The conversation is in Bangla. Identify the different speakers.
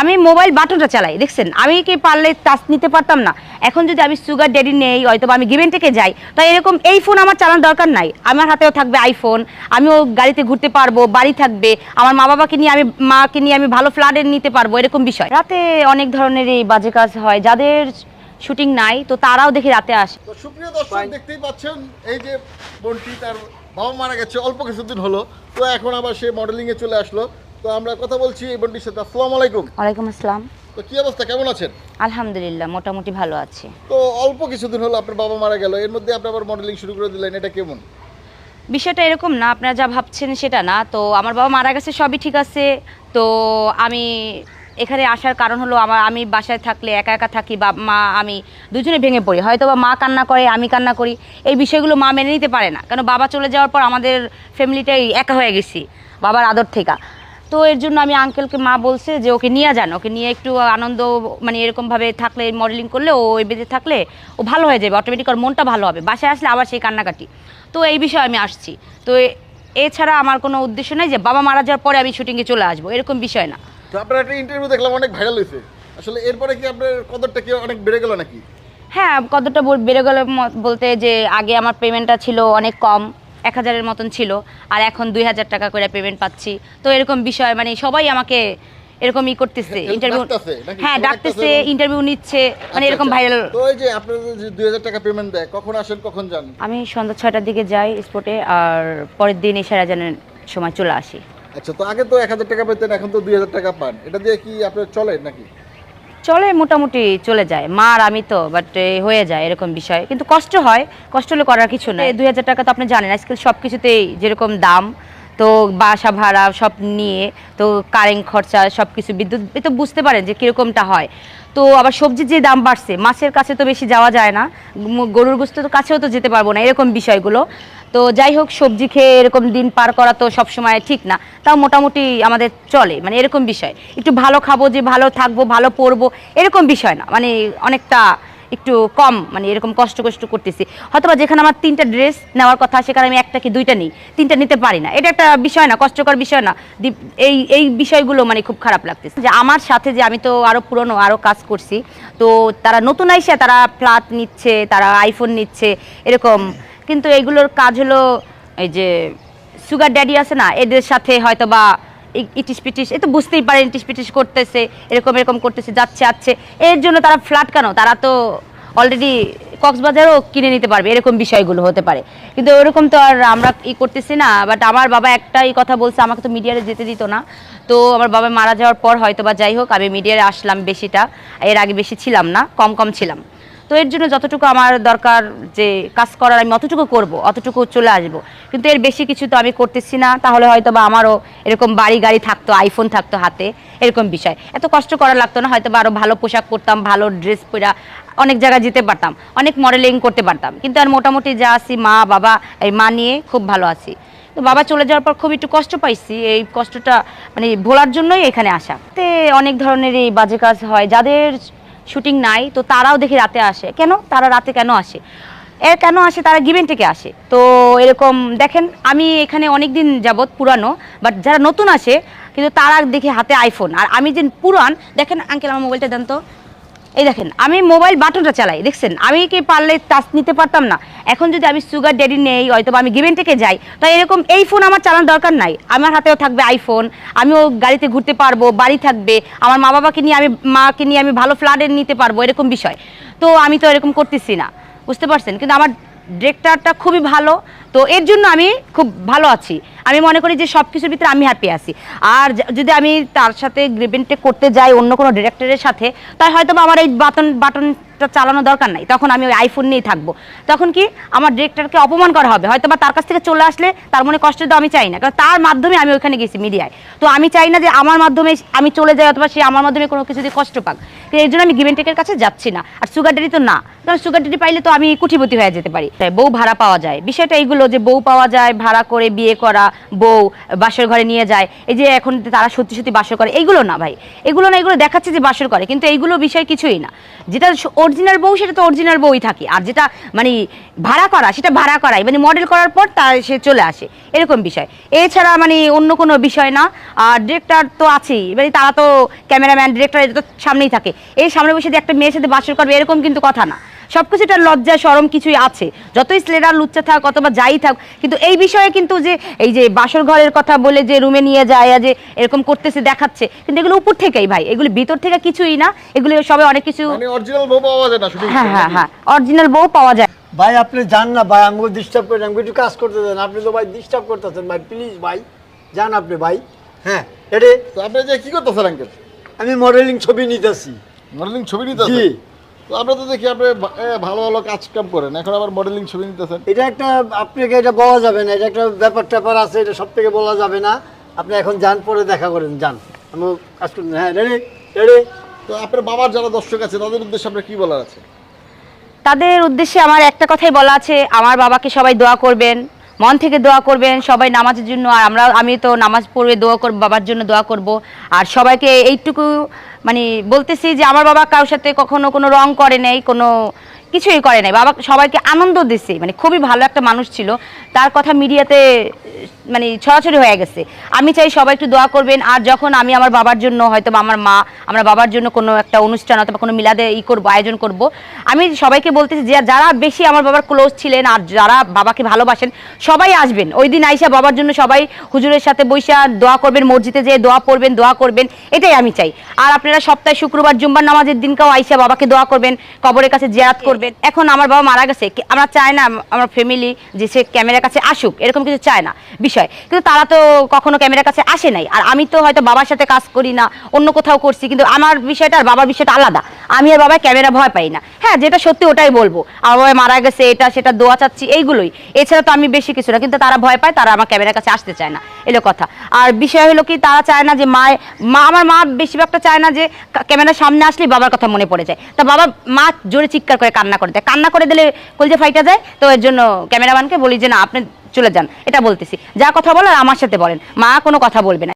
Speaker 1: আমি মোবাইল বাটনটা চালাই দেখছেন? আমি কি পারলে টাচ নিতে পারতাম না? এখন যদি আমি সুগার ড্যাডি নেই হয়তো আমি গিভেন থেকে যাই তো এরকম এই ফোন আমার চালানোর দরকার নাই। আমার হাতেও থাকবে আইফোন আমিও গাড়িতে ঘুরতে পারব বাড়ি থাকবে আমার মা বাবাকে নিয়ে আমি মাকে নিয়ে আমি ভালো ফ্ল্যাটে নিতে পারব এরকম বিষয়। রাতে অনেক ধরনের এই বাজে কাজ হয় যাদের শুটিং নাই তো তারাও দেখি রাতে আসে।
Speaker 2: তো সুপ্রিয় দর্শক দেখতেই পাচ্ছেন এই যে বোনটি তার বাবা মারা গেছে অল্প কিছুদিন হলো তো এখন আবার সে মডেলিং এ চলে আসলো। তো আমরা কথা বলছি এই বোনটির সাথে। আসসালামু আলাইকুম।
Speaker 1: ওয়ালাইকুম আসসালাম।
Speaker 2: তো কি অবস্থা? কেমন আছেন?
Speaker 1: আলহামদুলিল্লাহ মোটামুটি ভালো আছে।
Speaker 2: তো অল্প কিছুদিন হলো আপনার বাবা মারা গেল। এর মধ্যে আপনি আবার মডেলিং শুরু করে দিলেন। এটা কেমন?
Speaker 1: বিষয়টা এরকম না আপনারা যা ভাবছেন সেটা না। তো আমার বাবা মারা গেছে সবই ঠিক আছে। তো আমি এখানে আসার কারণ হলো আমার আমি বাসায় থাকলে একা একা থাকি বা মা আমি দুজনে ভেঙে পড়ি। হয়তো বা মা কান্না করে আমি কান্না করি। এই বিষয়গুলো মা মেনে নিতে পারে না। কেন বাবা চলে যাওয়ার পর আমাদের ফ্যামিলিটাই একা হয়ে গেছি বাবার আদর থেকে। তো এর জন্য আমি আঙ্কেলকে মা বলছে যে ওকে নিয়ে যান ওকে নিয়ে একটু আনন্দ মানে এরকমভাবে থাকলে মডেলিং করলে ও ওই বেঁধে থাকলে ও ভালো হয়ে যাবে অটোমেটিক ওর মনটা ভালো হবে। বাসায় আসলে আবার সেই কান্নাকাটি। তো এই বিষয়ে আমি আসছি। তো এছাড়া আমার কোনো উদ্দেশ্য নাই যে বাবা মারা যাওয়ার পরে আমি শুটিংয়ে চলে আসব এরকম বিষয় না।
Speaker 2: তো আপনার একটা ইন্টারভিউ দেখলাম অনেক ভাইরাল হয়েছে। আসলে এরপরে কি আপনার কদরটা কি অনেক বেড়ে গেল নাকি?
Speaker 1: হ্যাঁ কতটা বেড়ে গেল বলতে যে আগে আমার পেমেন্টটা ছিল অনেক কম। এক হাজারের মতন ছিল আর এখন দুই হাজার টাকা করে পেমেন্ট পাচ্ছি। তো এরকম বিষয় মানে সবাই আমাকে এরকম ই করতেছে ইন্টারভিউ হ্যাঁ ডাকতেছে ইন্টারভিউ নিচ্ছে মানে
Speaker 2: আচ্ছা,
Speaker 1: এরকম
Speaker 2: আচ্ছা।
Speaker 1: ভাইরাল
Speaker 2: তো এই যে আপনার যে দুই হাজার টাকা পেমেন্ট দেয় কখন আসেন কখন যান?
Speaker 1: আমি সন্ধ্যা ছয়টার দিকে যাই স্পটে আর পরের দিন এশারা জানার সময় চলে আসি।
Speaker 2: আচ্ছা তো আগে তো এক হাজার টাকা পেতেন এখন তো দুই হাজার টাকা পান। এটা দিয়ে কি আপনার চলে নাকি?
Speaker 1: চলে মোটামুটি চলে যায়। মার আমি তো বাট হয়ে যায় এরকম বিষয়। কিন্তু কষ্ট হয়, কষ্ট হলে করার কিছু নেই। দুই হাজার টাকা তো আপনি জানেন, আজকাল সব কিছুতেই যেরকম দাম তো বাসা ভাড়া সব নিয়ে, তো কারেন্ট খরচা সব কিছু বিদ্যুৎ, এ তো বুঝতে পারেন যে কীরকমটা হয়। তো আবার সবজির যে দাম বাড়ছে, মাছের কাছে তো বেশি যাওয়া যায় না গরুর গোস্ত তো কাছেও তো যেতে পারব না, এরকম বিষয়গুলো। তো যাই হোক, সবজি খেয়ে এরকম দিন পার করা তো সবসময় ঠিক না, তাও মোটামুটি আমাদের চলে মানে এরকম বিষয়। একটু ভালো খাব যে ভালো থাকব, ভালো পরবো, এরকম বিষয় না মানে অনেকটা একটু কম মানে এরকম কষ্ট কষ্ট করতেছি। হয়তো যেখানে আমার তিনটা ড্রেস নেওয়ার কথা, সেখানে আমি একটা কি দুইটা নিই, তিনটা নিতে পারি না। এটা একটা বিষয় না, কষ্টকর বিষয় না। এই এই বিষয়গুলো মানে খুব খারাপ লাগতেছে। যে আমার সাথে যে আমি তো আরও পুরনো আরও কাজ করছি, তো তারা নতুন আইসে তারা ফ্ল্যাট নিচ্ছে, তারা আইফোন নিচ্ছে, এরকম। কিন্তু এইগুলোর কাজ হলো, এই যে সুগার ড্যাডি আছে না, এদের সাথে হয়তো বা ইটিস পিটিস এ তো বুঝতেই পারে ইটিস পিটিস করতেছে, এরকম এরকম করতেছে, যাচ্ছে আছে এর জন্য তারা ফ্ল্যাট কেন? তারা তো অলরেডি কক্সবাজারও কিনে নিতে পারবে, এরকম বিষয়গুলো হতে পারে। কিন্তু ওরকম তো আর আমরা ই করতেছি না বাট আমার বাবা একটাই কথা বলছে, আমাকে তো মিডিয়ারে যেতে দিত না। তো আমার বাবা মারা যাওয়ার পর হয়তো বা যাই হোক, আমি মিডিয়ারে আসলাম বেশিটা, এর আগে বেশি ছিলাম না, কম কম ছিলাম। তো এর জন্য যতটুকু আমার দরকার যে কাজ করার আমি অতটুকু করব, অতটুকু চলে আসব। কিন্তু এর বেশি কিছু তো আমি করতেছি না, তাহলে হয়তো বা আমারও এরকম বাড়ি গাড়ি থাকতো আইফোন থাকতো হাতে, এরকম বিষয়। এত কষ্ট করা লাগতো না হয়তো বা আরও ভালো পোশাক পরতাম, ভালো ড্রেস পরা অনেক জায়গায় যেতে পারতাম, অনেক মডেলিং করতে পারতাম। কিন্তু আর মোটামুটি যা আছি, মা, বাবা, এই মা নিয়ে খুব ভালো আছি। তো বাবা চলে যাওয়ার পর খুব একটু কষ্ট পাইছি, এই কষ্টটা মানে ভোলার জন্যই এখানে আসা। তে অনেক ধরনের এই বাজে কাজ হয়, যাদের শুটিং নাই, তো তারাও দেখি রাতে আসে। কেন? তারা রাতে কেন আসে? এ কেন আসে? তারা গিভেন থেকে আসে। তো এরকম দেখেন, আমি এখানে অনেক দিন যাবৎ পুরানো বাট যারা নতুন আসে, কিন্তু তারা দেখি হাতে আইফোন আর আমি যে পুরান, দেখেন আঙ্কেল আমার মোবাইলটা দেন তো। এই দেখেন, আমি মোবাইল বাটনটা চালাই, দেখছেন? আমি কি পারলে টাচ নিতে পারতাম না? এখন যদি আমি সুগার ড্যাডি নেই হয়তো আমি গিভেন থেকে যাই, তাই এরকম এই ফোন আমার চালানোর দরকার নাই। আমার হাতেও থাকবে আইফোন আমিও গাড়িতে ঘুরতে পারব, বাড়ি থাকবে, আমার মা বাবাকে নিয়ে আমি, মাকে নিয়ে আমি ভালো ফ্ল্যাটে নিতে পারব, এরকম বিষয়। তো আমি তো এরকম করতেছি না, বুঝতে পারছেন? কিন্তু আমার ডিরেক্টরটা খুবই ভালো তো এর জন্য আমি খুব ভালো আছি। আমি মনে করি যে সব কিছুর ভিতরে আমি হ্যাপি আছি। আর যদি আমি তার সাথে গ্রিভেন্টে করতে যাই অন্য কোনো ডিরেক্টরের সাথে, তাই হয়তো আমার এই বাটন বাটনটা চালানো দরকার নাই। তখন আমি ওই আইফোন নিয়েই থাকব। তখন কি আমার ডিরেক্টরকে অপমান করা হবে। হয়তো বা তার কাছ থেকে চলে আসলে তার মনে কষ্ট তো আমি চাই না। কারণ তার মাধ্যমে আমি ওইখানে গেছি মিডিয়ায়। তো আমি চাই না যে আমার মাধ্যমে আমি চলে যাই অথবা সে আমার মাধ্যমে কোনো কিছু দিয়ে কষ্ট পাক। এই জন্য আমি গিভেন টেকের কাছে যাচ্ছি না। আর সুগার ডেডি তো না। কারণ সুগার ডেডি পাইলে তো আমি কুঠিপতি হয়ে যেতে পারি। তাই বউ ভাড়া পাওয়া যায়। বিষয়টা এইগুলো যে বউ পাওয়া যায়, ভাড়া করে বিয়ে করা বউ বাসর ঘরে নিয়ে যায়, এই যে এখন তারা সত্যি সত্যি বাসর করে এইগুলো না ভাই। এগুলো না, এগুলো দেখাচ্ছে যে বাসর করে, কিন্তু এইগুলো বিষয় কিছুই না। যেটা অরিজিনাল বউ, সেটা তো অরিজিনাল বউই থাকে। আর যেটা মানে ভাড়া করা, সেটা ভাড়া করাই। মানে মডেল করার পর তার সে চলে আসে, এরকম বিষয়। এছাড়া মানে অন্য কোনো বিষয় না। আর ডিরেক্টর তো আছেই। মানে তারা তো ক্যামেরাম্যান ডিরেক্টর এটা তো সামনেই থাকে। এই সামনে বসে একটা মেয়ের সাথে বাসর করবে, এরকম কিন্তু কথা না। সব কিছুটা লজ্জা সরম কিছুই আছে। যতই স্লেডার লুচ্চা থাক অথবা যাই থাক কিন্তু এই বিষয়ে কিন্তু যে এই যে বাসর ঘরের কথা বলে যে রুমে নিয়ে যায় যে এরকম করতেছে দেখাচ্ছে কিন্তু এগুলো উপর থেকেই ভাই। এগুলো ভিতর থেকে কিছুই না। এগুলো সবাই অনেক কিছু
Speaker 2: মানে অরিজিনাল বউ পাওয়া যায় না শুটিং
Speaker 1: হ্যাঁ হ্যাঁ হ্যাঁ অরিজিনাল বউ পাওয়া যায়।
Speaker 3: ভাই আপনি যান না ভাই আমাকে ডিস্টার্ব করেন আমাকে একটু কাজ করতে দেন। আপনি তো ভাই ডিস্টার্ব করতেছেন ভাই প্লিজ ভাই যান আপনি ভাই। হ্যাঁ
Speaker 2: তো আপনি যে কি করতেছেন আঙ্কেল?
Speaker 3: আমি মডেলিং ছবি নিতেছি।
Speaker 2: মডেলিং ছবি নিতেছেন?
Speaker 3: জি।
Speaker 2: তো আমরা তো দেখি আপনি ভালো ভালো কাজ কাম করেন। এখন আবার মডেলিং ছবি নিতেছেন।
Speaker 3: এটা একটা আপনাকে এটা বলা যাবে না? এটা একটা ব্যাপার ট্যাপার আছে এটা সব থেকে বলা যাবে না। আপনি এখন যান পরে দেখা করেন যান। আমি কাজ করুন হ্যাঁ রেডি রেডি
Speaker 2: তো আপনার বাবার যারা দর্শক আছে তাদের উদ্দেশ্যে আপনার কি বলার আছে?
Speaker 1: তাদের উদ্দেশ্যে আমার একটা কথাই বলা আছে আমার বাবাকে সবাই দোয়া করবেন মন থেকে দোয়া করবেন সবাই নামাজের জন্য। আর আমরা আমি তো নামাজ পড়বে দোয়া করব বাবার জন্য দোয়া করব। আর সবাইকে এইটুকু মানে বলতেছি যে আমার বাবা কারোর সাথে কখনো কোনো রং করে নেই কোনো কিছুই করে নাই। বাবা সবাইকে আনন্দ দিছে। মানে খুবই ভালো একটা মানুষ ছিল। তার কথা মিডিয়াতে মানে ছড়াছড়ি হয়ে গেছে। আমি চাই সবাই একটু দোয়া করবেন। আর যখন আমি আমার বাবার জন্য হয়তো আমার মা, আমার বাবার জন্য কোনো একটা অনুষ্ঠান অথবা কোনো মিলাদে ই করব, আয়োজন করব, আমি সবাইকে বলতেছি যে যারা বেশি আমার বাবার ক্লোজ ছিলেন আর যারা বাবাকে ভালোবাসেন, সবাই আসবেন। ওই দিন আইসা বাবার জন্য সবাই হুজুরের সাথে বৈশা দোয়া করবেন, মসজিদে যেয়ে দোয়া পড়বেন, দোয়া করবেন, এটাই আমি চাই। আর আপনারা সপ্তাহে শুক্রবার জুম্বার নামাজের দিনকেও আইসা বাবাকে দোয়া করবেন, কবরের কাছে জিয়ারাত করবেন। এখন আমার বাবা মারা গেছে আমরা চাই না আমার ফ্যামিলি যে সে ক্যামেরার কাছে আসুক, এরকম কিছু চায় না বিষয়। কিন্তু তারা তো কখনো ক্যামেরার কাছে আসে নাই। আর আমি তো হয়তো বাবার সাথে কাজ করি না, অন্য কোথাও করছি, কিন্তু আমার বিষয়টা আর বাবার বিষয়টা আলাদা। আমি আর বাবা ক্যামেরা ভয় পাই না। হ্যাঁ যেটা সত্যি ওটাই বলব। আমার বাবা মারা গেছে, এটা, সেটা, দোয়া চাচ্ছি, এইগুলোই। এছাড়া তো আমি বেশি কিছু না, কিন্তু তারা ভয় পায়, তারা আমার ক্যামেরার কাছে আসতে চায় না। এলো কথা। আর বিষয় হলো কি, তারা চায় না যে মায়, মা, আমার মা বেশিরভাগটা চায় না যে ক্যামেরার সামনে আসলেই বাবার কথা মনে পড়ে যায়। তা বাবা, মা জোরে চিৎকার করে কান্না করে দেয়। কান্না করে দিলে কলজে ফাইটা যায়, তো এর জন্য ক্যামেরাম্যানকে বলি যে, না, আপনি চলে যান। এটা বলতেছি। যা কথা বলার আমার সাথে বলেন। মা কোনো কথা বলবে না।